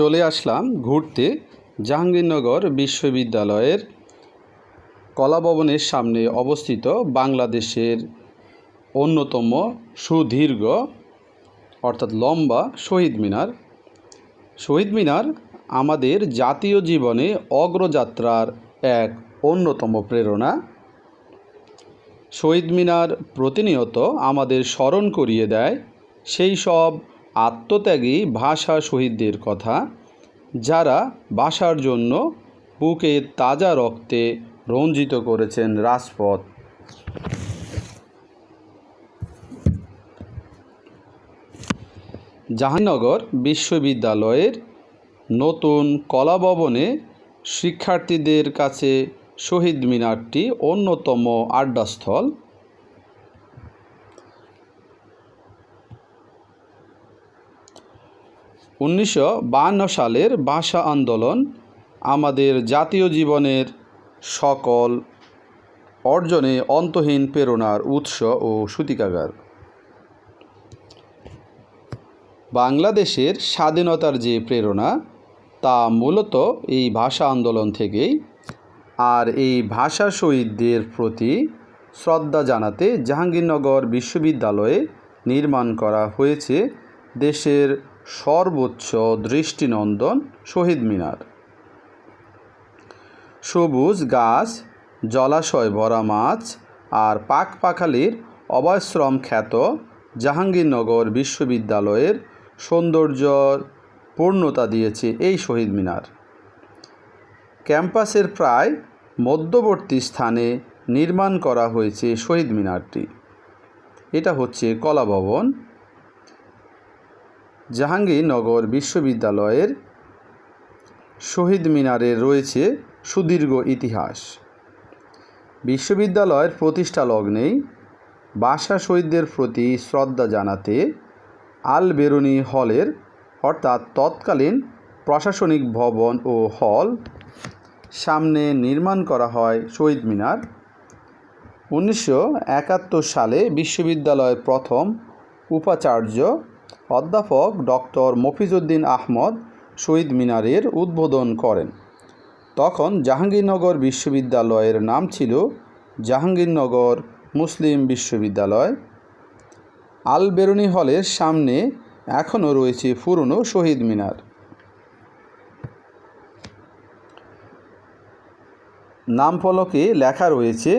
চলে আসলাম ঘুরতে জাহাঙ্গীরনগর বিশ্ববিদ্যালয়ের কলাভবনের সামনে অবস্থিত বাংলাদেশের অন্যতম সুদীর্ঘ, অর্থাৎ লম্বা শহীদ মিনার। শহীদ মিনার আমাদের জাতীয় জীবনে অগ্রযাত্রার এক অন্যতম প্রেরণা। শহীদ মিনার প্রতিনিয়ত আমাদের স্মরণ করিয়ে দেয় সেই সব আত্মত্যাগী ভাষা শহীদদের কথা, যারা ভাষার জন্য বুকে তাজা রক্তে রঞ্জিত করেছেন রাজপথ। জাহানগর বিশ্ববিদ্যালয়ের নতুন কলা ভবনে শিক্ষার্থীদের কাছে শহীদ মিনারটি অন্যতম আড্ডাস্থল। উনিশশো সালের ভাষা আন্দোলন আমাদের জাতীয় জীবনের সকল অর্জনে অন্তহীন প্রেরণার উৎস ও সূতিকাগার। বাংলাদেশের স্বাধীনতার যে প্রেরণা, তা মূলত এই ভাষা আন্দোলন থেকেই আর এই ভাষা শহীদদের প্রতি শ্রদ্ধা জানাতে জাহাঙ্গীরনগর বিশ্ববিদ্যালয়ে নির্মাণ করা হয়েছে দেশের সর্বোচ্চ দৃষ্টিনন্দন শহীদ মিনার। সবুজ গাছ, জলাশয় ভরা মাছ আর পাক পাখালির অবশ্রম খ্যাত জাহাঙ্গীরনগর বিশ্ববিদ্যালয়ের সৌন্দর্য পূর্ণতা দিয়েছে এই শহীদ মিনার। ক্যাম্পাসের প্রায় মধ্যবর্তী স্থানে নির্মাণ করা হয়েছে শহীদ মিনারটি। এটা হচ্ছে কলা ভবন। জাহাঙ্গীরনগর বিশ্ববিদ্যালয়ের শহীদ মিনারে রয়েছে সুদীর্ঘ ইতিহাস। বিশ্ববিদ্যালয়ের প্রতিষ্ঠা লগ্নেই ভাষা শহীদদের প্রতি শ্রদ্ধা জানাতে আল বেরুনি হলের, অর্থাৎ তৎকালীন প্রশাসনিক ভবন ও হল সামনে নির্মাণ করা হয় শহীদ মিনার। উনিশশো একাত্তর সালে বিশ্ববিদ্যালয়ের প্রথম উপাচার্য অধ্যাপক ডক্টর মফিজউদ্দিন আহমদ শহীদ মিনারের উদ্বোধন করেন। তখন জাহাঙ্গীরনগর বিশ্ববিদ্যালয়ের নাম ছিল জাহাঙ্গীরনগর মুসলিম বিশ্ববিদ্যালয়। আল বেরুনি হলের সামনে এখনও রয়েছে পুরনো শহীদ মিনার। নাম ফলকে লেখা রয়েছে,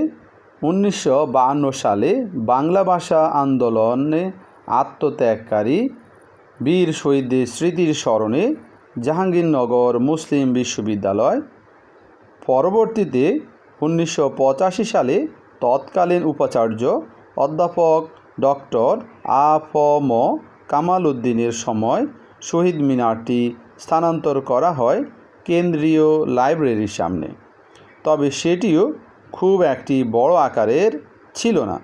উনিশশো সালে বাংলা ভাষা আন্দোলনে আত্মত্যাগকারী বীর শহীদদের স্মৃতির স্মরণে জাহাঙ্গীরনগর মুসলিম বিশ্ববিদ্যালয়। পরবর্তীতে উনিশশো পঁচাশি সালে তৎকালীন উপাচার্য অধ্যাপক ডক্টর আ ফ ম কামাল উদ্দিনের সময় শহীদ মিনারটি স্থানান্তর করা হয় কেন্দ্রীয় লাইব্রেরির সামনে। তবে সেটিও খুব একটি বড় আকারের ছিল না।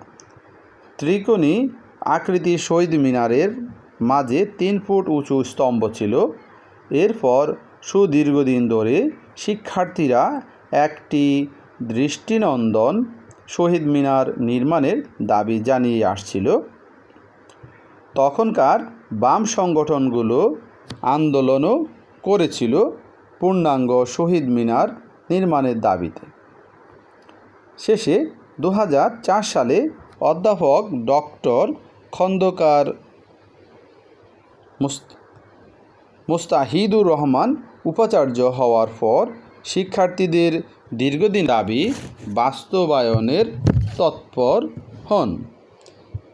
ত্রিকোণী আকৃতি শহীদ মিনারের মাঝে তিন ফুট উঁচু স্তম্ভ ছিল। এরপর সুদীর্ঘদিন ধরে শিক্ষার্থীরা একটি দৃষ্টিনন্দন শহীদ মিনার নির্মাণের দাবি জানিয়ে আসছিল। তখনকার বাম সংগঠনগুলো আন্দোলনও করেছিল পূর্ণাঙ্গ শহীদ মিনার নির্মাণের দাবিতে। শেষে দু হাজার চার সালে অধ্যাপক ডক্টর খন্দকার মুস্তাহিদুর রহমান উপাচার্য হওয়ার পর শিক্ষার্থীদের দীর্ঘদিন দাবি বাস্তবায়নের তৎপর হন।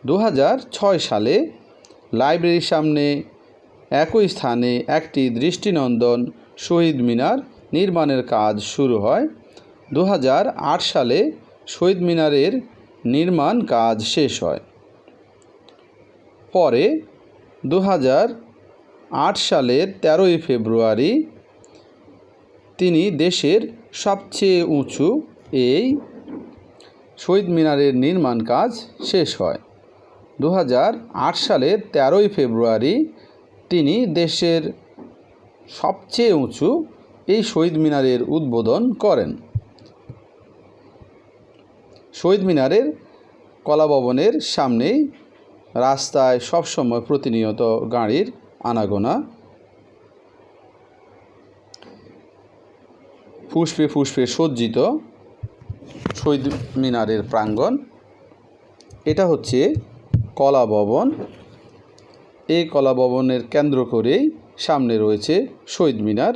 দু হাজার ছয় সালে লাইব্রেরির সামনে একই স্থানে একটি দৃষ্টিনন্দন শহীদ মিনার নির্মাণের কাজ শুরু হয়। দু হাজার আট সালে শহীদ মিনারের নির্মাণ কাজ শেষ হয়। পরে দু সালের তেরোই ফেব্রুয়ারি তিনি দেশের সবচেয়ে উঁচু এই শহীদ মিনারের নির্মাণ কাজ শেষ হয়। দু সালের তেরোই ফেব্রুয়ারি তিনি দেশের সবচেয়ে উঁচু এই শহীদ মিনারের উদ্বোধন করেন। শহীদ মিনারের কলাভবনের সামনেই রাস্তায় সবসময় প্রতিনিয়ত গাড়ির আনাগোনা। পুষ্পে পুষ্পে সজ্জিত শহীদ মিনারের প্রাঙ্গণ। এটা হচ্ছে কলা ভবন। এই কলা ভবনের কেন্দ্র করেই সামনে রয়েছে শহীদ মিনার।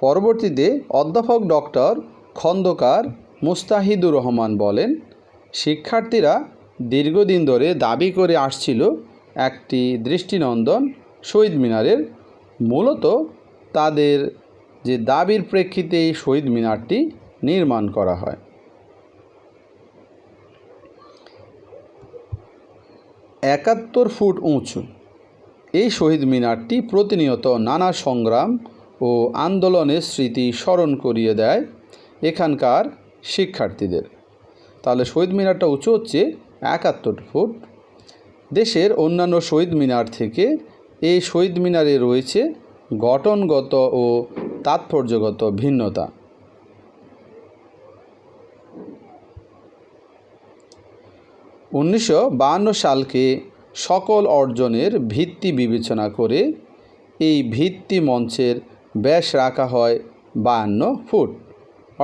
পরবর্তীতে অধ্যাপক ডক্টর খন্দকার মুস্তাহিদুর রহমান বলেন, শিক্ষার্থীরা দীর্ঘদিন ধরে দাবি করে আসছিল একটি দৃষ্টিনন্দন শহীদ মিনারের। মূলত তাদের যে দাবির প্রেক্ষিতে এই শহীদ মিনারটি নির্মাণ করা হয়। একাত্তর ফুট উঁচু। এই শহীদ মিনারটি প্রতিনিয়ত নানা সংগ্রাম ও আন্দোলনের স্মৃতি স্মরণ করিয়ে দেয় এখানকার শিক্ষার্থীদের। তাহলে শহীদ মিনারটা উঁচু হচ্ছে একাত্তর ফুট। দেশের অন্যান্য শহীদ মিনার থেকে এই শহীদ মিনারে রয়েছে গঠনগত ও তাৎপর্যগত ভিন্নতা। উনিশশো সালকে সকল অর্জনের ভিত্তি বিবেচনা করে এই ভিত্তি মঞ্চের ব্যাস রাখা হয় বাহান্ন ফুট।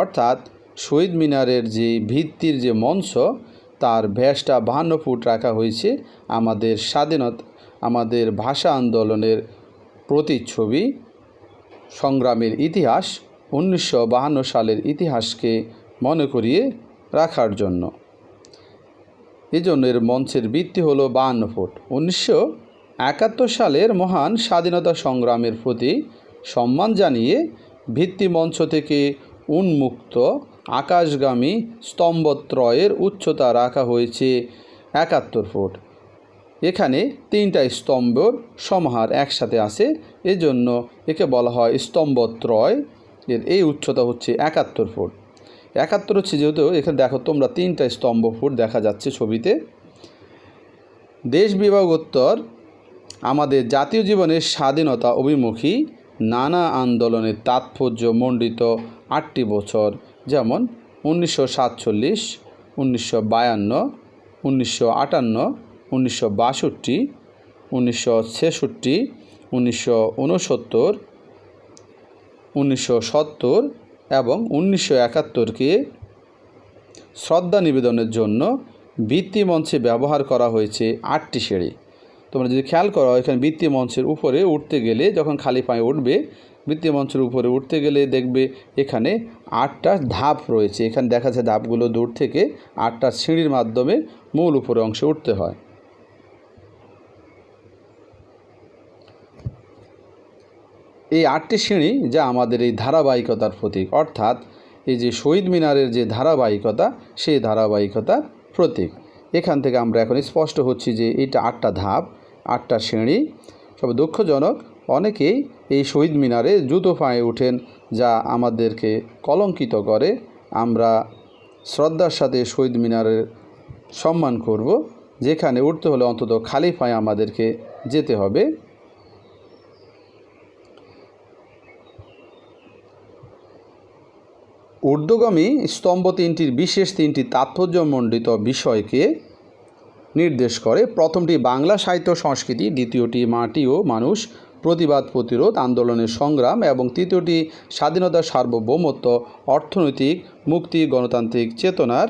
অর্থাৎ শহীদ মিনারের যে ভিত্তির যে মঞ্চ, তার ব্যাসটা বাহান্ন ফুট রাখা হয়েছে আমাদের স্বাধীনতা, আমাদের ভাষা আন্দোলনের প্রতিচ্ছবি। সংগ্রামের ইতিহাস উনিশশো সালের ইতিহাসকে মনে করিয়ে রাখার জন্য। এজন্য এর মঞ্চের ভিত্তি হলো বাহান্ন ফুট। উনিশশো একাত্তর সালের মহান স্বাধীনতা সংগ্রামের প্রতি সম্মান জানিয়ে ভিত্তি মঞ্চ থেকে উন্মুক্ত আকাশগামী স্তম্ভত্রয়ের উচ্চতা রাখা হয়েছে একাত্তর ফুট। এখানে তিনটা স্তম্ভর সমাহার একসাথে আছে। এজন্য একে বলা হয় স্তম্ভত্রয়। এর এই উচ্চতা হচ্ছে একাত্তর ফুট। একাত্তর হচ্ছে যেহেতু, এখানে দেখো তোমরা তিনটা স্তম্ভ ফুট দেখা যাচ্ছে ছবিতে। দেশ বিভাগোত্তর আমাদের জাতীয় জীবনের স্বাধীনতা অভিমুখী নানা আন্দোলনের তাৎপর্য মণ্ডিত আটটি বছর, যেমন উনিশশো সাতচল্লিশ, উনিশশো বায়ান্ন, উনিশশো আটান্ন, উনিশশো বাষট্টি, উনিশশো ছেষট্টি, উনিশশো উনসত্তর উনিশশো সত্তর এবং উনিশশো একাত্তরকে শ্রদ্ধা নিবেদনের জন্য ভিত্তি মঞ্চে ব্যবহার করা হয়েছে আটটি সিঁড়ি। তোমরা যদি খেয়াল করো, এখানে ভিত্তি মঞ্চের উপরে উঠতে গেলে যখন খালি পায়ে উঠবে ভিত্তি মঞ্চের উপরে উঠতে গেলে দেখবে এখানে আটটা ধাপ রয়েছে। এখানে দেখা যায় ধাপগুলো দূর থেকে আটটা সিঁড়ির মাধ্যমে মূল উপরে অংশে উঠতে হয়। এই আটটি সিঁড়ি যা আমাদের এই ধারাবাহিকতার প্রতীক, অর্থাৎ এই যে শহীদ মিনারের যে ধারাবাহিকতা, সেই ধারাবাহিকতার প্রতীক। এখান থেকে আমরা এখন স্পষ্ট হচ্ছি যে এটা আটটা ধাপ। আটটা সিঁড়ি। সব দুঃখজনক, অনেকেই এই শহীদ মিনারে জুতো পায়ে ওঠেন যা আমাদেরকে কলঙ্কিত করে। আমরা শ্রদ্ধার সাথে শহীদ মিনারের সম্মান করব, যেখানে উঠতে হলে অন্তত খালি পায়ে আমাদেরকে যেতে হবে। ঊর্ধ্বগামী স্তম্ভ তিনটির বিশেষ তিনটি তাৎপর্যমণ্ডিত বিষয়কে নির্দেশ করে। প্রথমটি বাংলা সাহিত্য সংস্কৃতি, দ্বিতীয়টি মাটি ও মানুষ, প্রতিবাদ প্রতিরোধ, আন্দোলনের সংগ্রাম এবং তৃতীয়টি স্বাধীনতা সার্বভৌমত্ব, অর্থনৈতিক, মুক্তি, গণতান্ত্রিক চেতনার